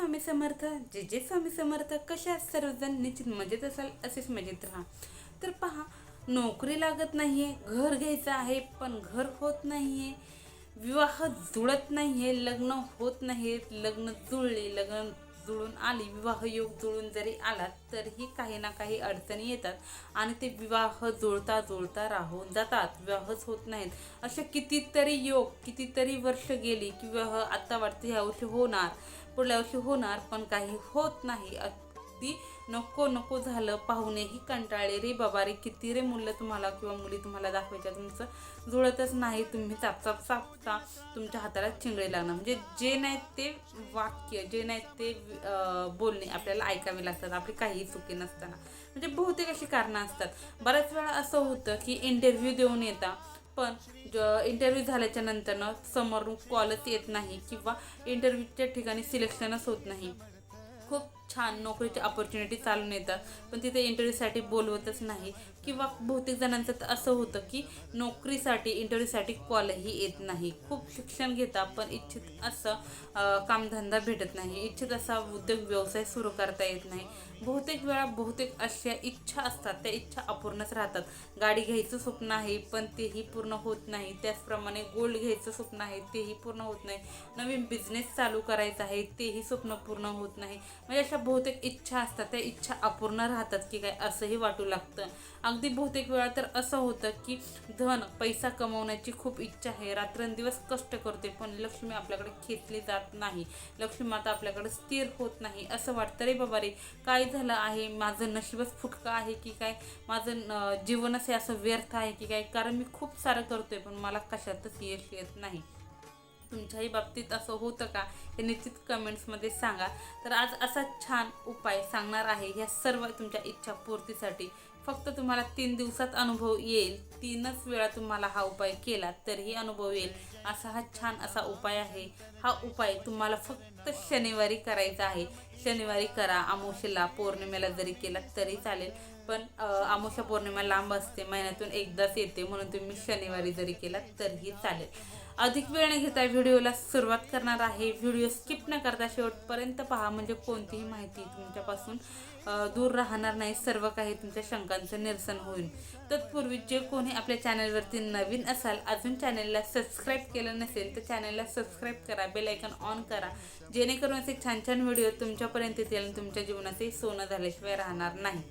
स्वामी समर्थ जे जे स्वामी समर्थ कशा सर्वजण निश्चित मजेत असाल असेच मजेत राहा. तर पहा नोकरी लागत नाहीये घर घ्यायचं आहे पण घर होत नाहीये विवाह जुळत नाहीये लग्न होत नाहीत लग्न जुळले लग्न जुळून आली विवाह योग जुळून जरी आला तरीही काही ना काही अडचणी येतात आणि ते विवाह जुळता जुळता राहून जातात. विवाहच होत नाहीत. असे कितीतरी योग कितीतरी वर्ष गेली की विवाह आता वाटते ह्या वर्षी होणार. पुढल्या वर्षी होणार पण काही होत नाही. अगदी नको नको झालं पाहुणेही कंटाळले. रे बाबा रे किती रे मुलं तुम्हाला किंवा मुली तुम्हाला दाखवायच्या? तुमचं जुळतच नाही. तुम्ही चापचाप चापता तुमच्या हाताला चिंगळे लागणार म्हणजे जे नाही ते वाक्य जे नाही ते बोलणे आपल्याला ऐकावे लागतात. आपली काहीही चुकी नसताना. म्हणजे बहुतेक अशी कारणं असतात. बऱ्याच वेळा असं होतं की इंटरव्ह्यू देऊन येता पण इंटरव्ह्यू झाल्याच्या नंतरनं समोरून कॉलच येत नाही किंवा इंटरव्ह्यूच्या ठिकाणी सिलेक्शनच होत नाही. खूप छान नोकरीची ऑपॉर्च्युनिटी चालून येतात पण तिथे इंटरव्ह्यूसाठी बोलवतच नाही. किंवा बहुतेक जणांचं तर असं होतं की नोकरीसाठी इंटरव्ह्यूसाठी कॉलही येत नाही. खूप शिक्षण घेता पण इच्छित असं कामधंदा भेटत नाही. इच्छित असा उद्योग व्यवसाय सुरू करता येत नाही. बहुतेक वेळा बहुतेक अशा इच्छा असतात त्या इच्छा अपूर्णच राहतात. गाडी घ्यायचं स्वप्न आहे पण तेही पूर्ण होत नाही. त्याचप्रमाणे गोल्ड घ्यायचं स्वप्न आहे तेही पूर्ण होत नाही. नवीन बिझनेस चालू करायचा आहे तेही स्वप्न पूर्ण होत नाही. म्हणजे अशा बहुतेक इच्छा असतात त्या इच्छा अपूर्ण राहतात की काय असंही वाटू लागतं. अगदी बहुतेक वेळा तर असं होतं की धन पैसा कमवण्याची खूप इच्छा आहे. रात्रंदिवस कष्ट करते पण लक्ष्मी आपल्याकडे खेचली जात नाही. लक्ष्मी माता आपल्याकडे स्थिर होत नाही. असं वाटतं रे बाबा रे. काय झालं आहे माझं नशीबच फुटकं आहे की काय माझं न- जीवनच हे असं व्यर्थ आहे की काय कारण मी खूप सारं करतोय पण मला कशातच यश येत नाही. तुमच्याही बाबतीत असं होतं का? हे निश्चित कमेंट्समध्ये सांगा. तर आज असा छान उपाय सांगणार आहे ह्या सर्व तुमच्या इच्छा पूर्तीसाठी फक्त तुम्हाला तीन दिवसात अनुभव येईल. तीनच वेळा तुम्हाला हा उपाय केला तरीही अनुभव येईल. असा हा छान असा उपाय आहे. हा उपाय तुम्हाला फक्त शनिवारी करायचा आहे. शनिवारी करा. अमावस्येला पौर्णिमेला जरी केला तरी चालेल. पण आमोशा पौर्णिमा लांब असते. महिन्यातून एकदाच येते. म्हणून तुम्ही शनिवारी जरी केला तरीही चालेल. अधिक वेळ न घेता व्हिडिओला सुरुवात करणार आहे. व्हिडिओ स्किप न करता शेवटपर्यंत पहा म्हणजे कोणतीही माहिती तुमच्यापासून दूर राहणार नाही. सर्व काही तुमच्या शंकांचं निरसन होईल. तत्पूर्वी जे कोणी आपल्या चॅनलवरती नवीन असाल अजून चॅनलला सबस्क्राईब केलं नसेल तर चॅनलला सबस्क्राईब करा बेल आयकॉन ऑन करा. जेणेकरून असे छान छान व्हिडिओ तुमच्यापर्यंत येतील आणि तुमच्या जीवनाचे सोनं झाल्याशिवाय राहणार नाही.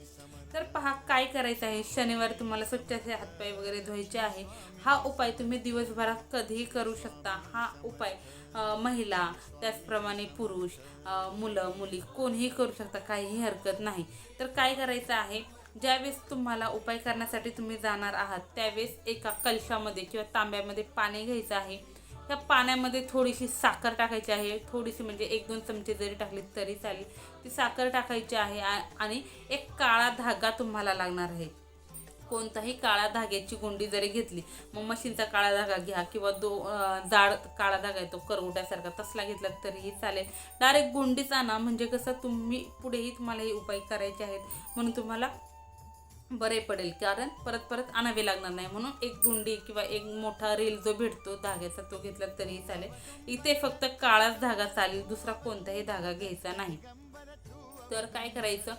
तर पहा काय करायचं आहे? शनिवार तुम्हाला स्वच्छ असे हातपाय वगैरे धुवायचे आहे. हा उपाय तुम्ही दिवसभरात कधीही करू शकता. हा उपाय महिला त्याचप्रमाणे पुरुष मुलं मुली कोणीही करू शकता. काहीही हरकत नाही. तर काय करायचं आहे? ज्यावेळेस तुम्हाला उपाय करण्यासाठी तुम्ही जाणार आहात त्यावेळेस एका कलशामध्ये किंवा तांब्यामध्ये पाणी घ्यायचं आहे. त्या पाण्यामध्ये थोडीशी साखर टाकायची आहे. थोडीशी म्हणजे एक दोन चमचे जरी टाकले तरी चालेल. ती साखर टाकायची आहे आ- आणि एक काळा धागा तुम्हाला लागणार आहे. कोणताही काळा धाग्याची गुंडी जरी घेतली मग मशीनचा काळा धागा घ्या किंवा दो जाड काळा धागा येतो करवट्यासारखा तसला घेतला तरीही चालेल. डायरेक्ट गुंडीच आणा म्हणजे कसं तुम्ही पुढेही तुम्हाला हे उपाय करायचे आहेत म्हणून तुम्हाला बरे पडेल. कारण परत परत आणावे लागणार नाही. म्हणून एक गुंडी किंवा एक मोठा रेल जो भेटतो धाग्याचा तो घेतला तरीही चालेल. इथे फक्त काळाच धागा चालेल दुसरा कोणताही धागा घ्यायचा नाही. तर काय करायचं?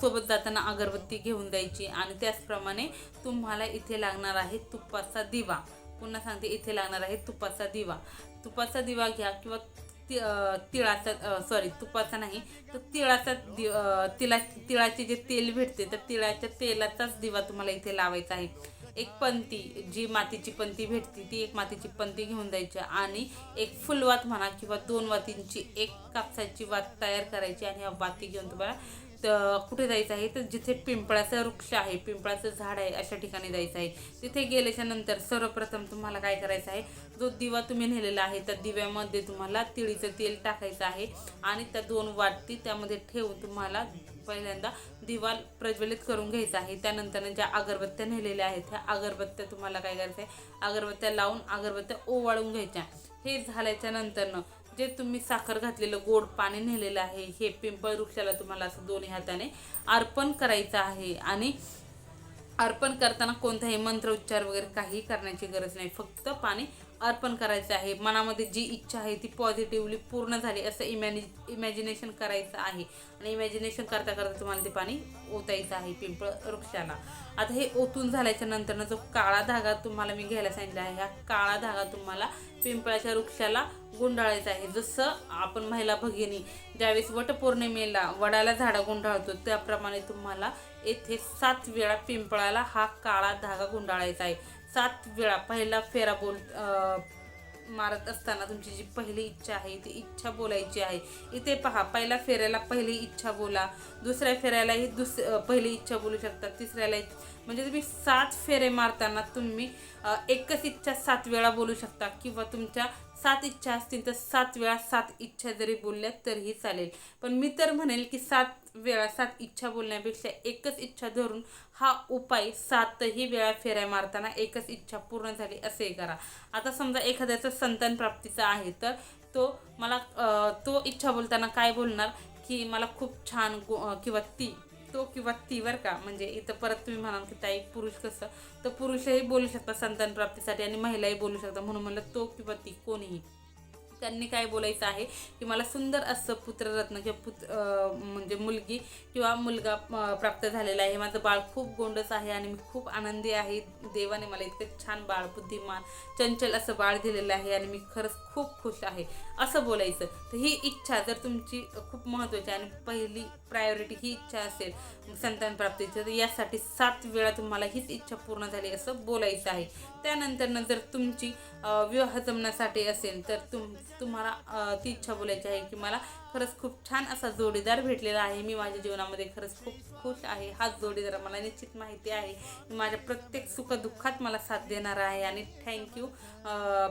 सोबत जाताना अगरबत्ती घेऊन जायची आणि त्याचप्रमाणे तुम्हाला इथे लागणार आहे तुपाचा दिवा. पुन्हा सांगते इथे लागणार आहे तुपाचा दिवा. तुपाचा दिवा घ्या किंवा ति तिळाचा सॉरी तुपाचा नाही तर तिळाचा दि तिला तिळा तिळाचे जे तेल भेटते तर तिळाच्या तेलाचाच दिवा तुम्हाला इथे लावायचा आहे. एक पंती जी मातीची पंती भेटते ती एक मातीची पंती घेऊन जायची आणि एक फुलवात म्हणा किंवा दोन वातींची एक कापसाची वात तयार करायची आणि वाती घेऊन तुम्हाला तर कुठे जायचं आहे? तर जिथे पिंपळाचा वृक्ष आहे पिंपळाचं झाड आहे अशा ठिकाणी जायचं आहे. तिथे गेल्याच्यानंतर सर्वप्रथम तुम्हाला काय करायचं आहे? जो दिवा तुम्ही नेलेला आहे त्या दिव्यामध्ये तुम्हाला तिळीचं तेल टाकायचं आहे आणि त्या दोन वाटी त्यामध्ये ठेवून तुम्हाला पहिल्यांदा दिवा प्रज्वलित करून घ्यायचा आहे. त्यानंतर ज्या अगरबत्त्या नेलेल्या आहेत त्या अगरबत्त्या तुम्हाला काय करायचं आहे? अगरबत्त्या लावून अगरबत्त्या ओवाळून घ्यायच्या. हे झाल्याच्या नंतरनं जे तुम्ही साखर घातलेलं गोड पाणी नेलेलं आहे हे पिंपळ वृक्षाला तुम्हाला असं दोन्ही हाताने अर्पण करायचं आहे आणि अर्पण करताना कोणताही मंत्र उच्चार वगैरे काही करण्याची गरज नाही. फक्त पाणी अर्पण करायचं आहे. मनामध्ये जी इच्छा आहे ती पॉझिटिव्हली पूर्ण झाली असं इमॅनि इमॅजिनेशन करायचं आहे. आणि इमॅजिनेशन करता करता तुम्हाला ते पाणी ओतायचं आहे पिंपळ वृक्षाला. आता हे ओतून झाल्याच्या नंतरनं जो काळा धागा तुम्हाला मी घ्यायला सांगितला आहे ह्या काळा धागा तुम्हाला पिंपळाच्या वृक्षाला गुंडाळायचं आहे. जसं आपण महिला भगिनी ज्यावेळेस वटपौर्णिमेला वडाला झाडं गुंडाळतो त्याप्रमाणे तुम्हाला येथे सात वेळा पिंपळाला हा काळा धागा गुंडाळायचा आहे. सात वेळा पहिला फेरा बोल मारत असताना तुमची जी पहिली इच्छा आहे ती इच्छा बोलायची आहे. इथे पहा पहिल्या फेऱ्याला पहिली इच्छा बोला दुसऱ्या फेऱ्यालाही दुस पहिली इच्छा बोलू शकता तिसऱ्याला म्हणजे तुम्ही सात फेरे मारताना तुम्ही एकच इच्छा सात वेळा बोलू शकता किंवा तुमच्या सात इच्छा असतील तर सात वेळा सात इच्छा जरी बोलल्या तरीही चालेल. पण मी तर म्हणेल की सात वेळा सात इच्छा बोलण्यापेक्षा एकच इच्छा धरून हा उपाय सातही वेळा फेऱ्या मारताना एकच इच्छा पूर्ण झाली असे करा. आता समजा एखाद्याचं संतान प्राप्तीचा आहे तर तो मला तो इच्छा बोलताना काय बोलणार की मला खूप छान गो किंवा ती तो किंवा ती बरं का म्हणजे इथं परत तुम्ही म्हणाल की ताई पुरुष कसं? तर पुरुषही बोलू शकतात संतान प्राप्तीसाठी आणि महिलाही बोलू शकतात म्हणून म्हणलं तो किंवा ती कोणीही. त्यांनी काय बोलायचं आहे की मला सुंदर असं पुत्ररत्न किंवा पुत म्हणजे मुलगी किंवा मुलगा प्राप्त झालेला आहे. माझं बाळ खूप गोंडस आहे आणि मी खूप आनंदी आहे. देवाने मला इतकं छान बाळ बुद्धिमान चंचल असं बाळ दिलेलं आहे आणि मी खरंच खूप खुश आहे. असं बोलायचं. तर ही इच्छा जर तुमची खूप महत्त्वाची आहे आणि पहिली प्रायोरिटी ही इच्छा असेल संतान प्राप्तीची तर यासाठी सात वेळा तुम्हाला हीच इच्छा पूर्ण झाली असं बोलायचं आहे. त्यानंतर जर तुमची विवाह जमण्यासाठी असेल तर तुम तुम्हाला ती इच्छा बोलायची आहे की मला खरंच खूप छान असा जोडीदार भेटलेला आहे. मी माझ्या जीवनामध्ये खरंच खूप खुश आहे. हाच जोडीदार मला निश्चित माहिती आहे. माझ्या प्रत्येक सुखदुःखात मला साथ देणार आहे आणि थँक्यू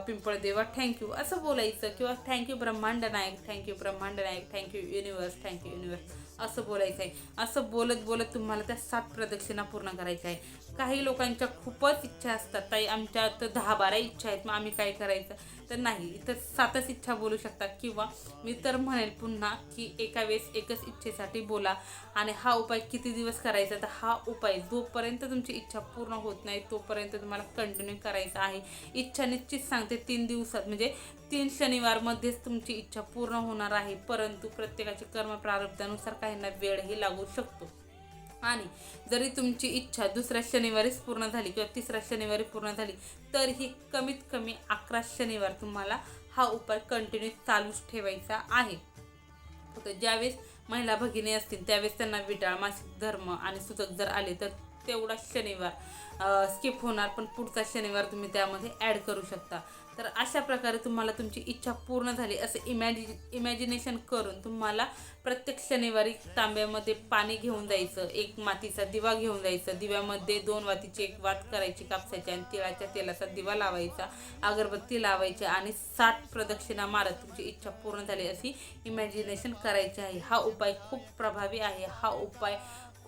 पिंपळदेवा थँक्यू असं बोलायचं किंवा थँक्यू ब्रह्मांड नायक थँक्यू ब्रह्मांड नायक thank you universe thank you universe असं बोलायचं आहे असं बोलत बोलत तुम्हाला त्या सात प्रदक्षिणा पूर्ण करायच्या आहे काही लोकांच्या खूपच इच्छा असतात. ताई आमच्या तर दहा बारा इच्छा आहेत. मग आम्ही काय करायचं? तर नाही. इथं सातच इच्छा बोलू शकता किंवा मी तर म्हणेल पुन्हा की एका वेळेस एकच इच्छेसाठी बोला. आणि हा उपाय किती दिवस करायचा? तर हा उपाय जोपर्यंत तुमची इच्छा पूर्ण होत नाही तोपर्यंत तुम्हाला कंटिन्यू करायचा आहे. इच्छा निश्चित सांगते तीन दिवसात. म्हणजे तीन शनिवारमध्येच तुमची इच्छा पूर्ण होणार आहे परंतु प्रत्येकाचे कर्म प्रारब्धानुसार काहींना वेळही लागू शकतो. आणि जरी तुमची इच्छा दुसऱ्या शनिवारीच पूर्ण झाली किंवा तिसऱ्या शनिवारी पूर्ण झाली तरीही कमीत कमी अकरा शनिवार तुम्हाला हा उपाय कंटिन्यू चालूच ठेवायचा आहे. फक्त ज्यावेळेस महिला भगिनी असतील त्यावेळेस त्यांना विटाळ मासिक धर्म आणि सुतक जर आले तर तेवढा शनिवार. स्किप होणार पण पुढचा शनिवार तुम्ही त्यामध्ये ॲड करू शकता. तर अशा प्रकारे तुम्हाला तुमची इच्छा पूर्ण झाली असं इमॅजि इमॅजिनेशन करून तुम्हाला प्रत्येक शनिवारी तांब्यामध्ये पाणी घेऊन जायचं एक मातीचा दिवा घेऊन जायचं. दिव्यामध्ये दोन वातीची एक वात करायची कापसाची आणि तिळाच्या तेलाचा दिवा लावायचा अगरबत्ती लावायची आणि सात प्रदक्षिणा मारत तुमची इच्छा पूर्ण झाली अशी इमॅजिनेशन करायची आहे. हा उपाय खूप प्रभावी आहे. हा उपाय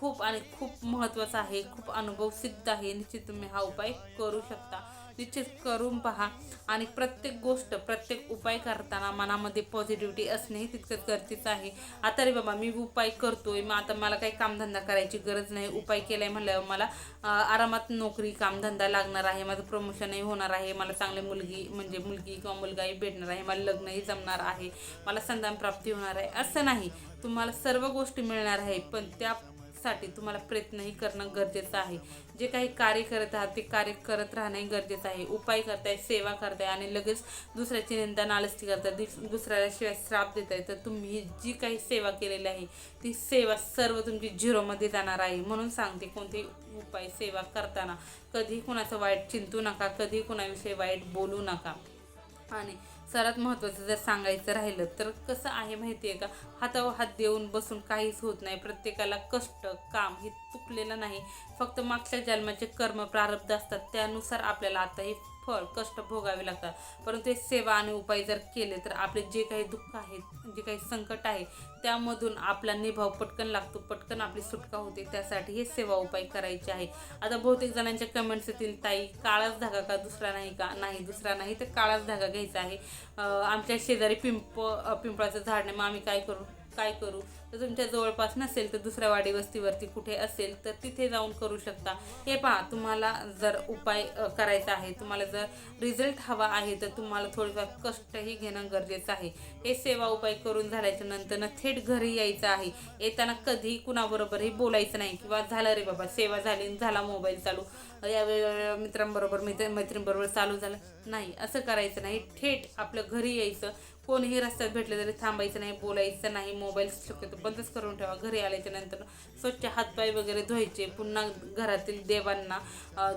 खूप आणि खूप महत्त्वाचा आहे खूप अनुभव सिद्ध आहे. निश्चित तुम्ही हा उपाय करू शकता. निश्चित करून पहा. आणि प्रत्येक गोष्ट प्रत्येक उपाय करताना मनामध्ये पॉझिटिव्हिटी असणेही तितकंच गरजेचं आहे. आता रे बाबा मी उपाय करतोय. मग आता मला काही कामधंदा करायची गरज नाही. उपाय केलाय म्हणल्यावर मला आरामात नोकरी कामधंदा लागणार आहे. माझं प्रमोशनही होणार आहे. मला चांगली मुलगी म्हणजे मुलगी किंवा मुलगाही भेटणार आहे. मला लग्नही जमणार आहे. मला संधान प्राप्ती होणार आहे. असं नाही. तुम्हाला सर्व गोष्टी मिळणार आहे. पण त्या साठी तुम्हाला प्रयत्नही करणं गरजेचं आहे. जे काही कार्य करत आहात ते कार्य करत राहणंही गरजेचं आहे. उपाय करताय सेवा करताय आणि लगेच दुसऱ्याची निंदा नालस्ती करताय. दुस- दुसऱ्याला शिवाय श्राप देताय. तर तुम्ही जी काही सेवा केलेली आहे ती सेवा सर्व तुमची झिरोमध्ये जाणार आहे. म्हणून सांगते कोणतेही उपाय सेवा करताना कधी कुणाचं वाईट चिंतू नका कधी कुणाविषयी वाईट बोलू नका. आणि सर्वात महत्त्वाचं जर सांगायचं राहिलं तर कसं आहे माहिती आहे का? हातावर हात देऊन बसून काहीच होत नाही. प्रत्येकाला कष्ट काम हे चुकलेलं नाही. फक्त मागच्या जन्माचे कर्म प्रारब्ध असतात त्यानुसार आपल्याला आता हे फळ कष्ट भोगावे लागतात. परंतु हे सेवा आणि उपाय जर केले तर आपले जे काही दुःख आहेत जे काही संकट आहे त्यामधून आपला निभाव पटकन लागतो पटकन आपली सुटका होते. त्यासाठी हे सेवा उपाय करायचे आहे. आता बहुतेक जणांच्या कमेंट्स येतील ताई काळाच धागा का दुसरा नाही का? नाही दुसरा नाही तर काळाच धागा घ्यायचा आहे. आमच्या शेजारी पिंप पिंपळाचं झाड नाही मग आम्ही काय करू? काय करू? तर तुमच्या जवळपास नसेल तर दुसऱ्या वाडी वस्तीवरती कुठे असेल तर तिथे जाऊन करू शकता. हे पहा तुम्हाला जर उपाय करायचा आहे तुम्हाला जर रिझल्ट हवा आहे तर तुम्हाला थोडीफार कष्टही घेणं गरजेचं आहे. हे सेवा उपाय करून झाल्याच्यानंतर ना थेट घरी यायचं आहे. येताना कधी कुणाबरोबरही बोलायचं नाही किंवा झालं रे बाबा सेवा झाली झाला मोबाईल चालू. या वेळेला मित्रांबरोबर मित्र मैत्रिणीबरोबर चालू झालं. नाही असं करायचं नाही. थेट आपलं घरी यायचं. कोणीही रस्त्यात भेटलं तरी थांबायचं नाही बोलायचं नाही. मोबाईल शक्यतो बंदच करून ठेवा. घरी आल्याच्यानंतर स्वच्छ हातपाय वगैरे धुवायचे. पुन्हा घरातील देवांना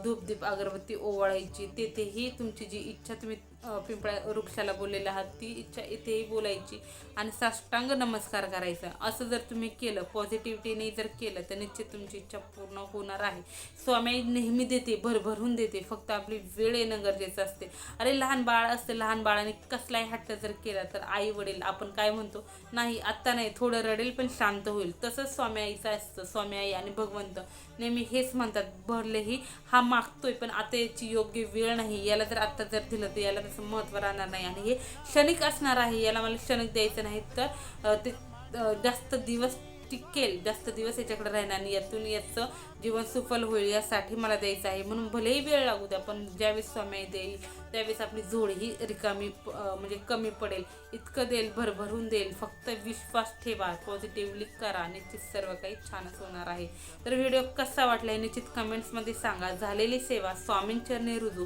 धूपदीप अगरबत्ती ओवाळायची. तेथेही तुमची जी इच्छा तुम्ही पिंपळा वृक्षाला बोललेला आहात. ती इच्छा इथेही बोलायची आणि साष्टांग नमस्कार करायचा. असं जर तुम्ही केलं पॉझिटिव्हिटीने जर केलं तर निश्चित तुमची इच्छा पूर्ण होणार आहे. स्वामी नेहमी देते भरभरून देते. फक्त आपली वेळ येणं गरजेचं असते. अरे लहान बाळ असते लहान बाळाने कसलाही हट्ट जर केला तर आई वडील आपण काय म्हणतो? नाही आत्ता नाही थोडं रडेल पण शांत होईल. तसंच स्वामी आईचं असतं स्वामी आई आणि भगवंत. नेहमी हेच म्हणतात भरलेही हा मागतोय पण आता याची योग्य वेळ नाही. याला जर आत्ता जर दिलं तर याला त्याचं महत्त्व राहणार नाही आणि हे क्षणिक असणार आहे याला मला क्षणिक द्यायचं नाही तर ते जास्त दिवस टिकेल जास्त दिवस याच्याकडे राहणार आणि यातून याचं जीवन सुफल होईल यासाठी मला द्यायचं आहे. म्हणून भलेही वेळ लागू द्या पण ज्यावेळेस स्वामी देईल त्यावेळेस आपली जोड ही रिकामी म्हणजे कमी पडेल. इतकं देईल भरभरून देईल. फक्त विश्वास ठेवा पॉझिटिव्हली करा. निश्चित सर्व काही छानच होणार आहे. तर व्हिडिओ कसा वाटला हे निश्चित कमेंट्समध्ये सांगा. झालेली सेवा स्वामींचरणी रुजू.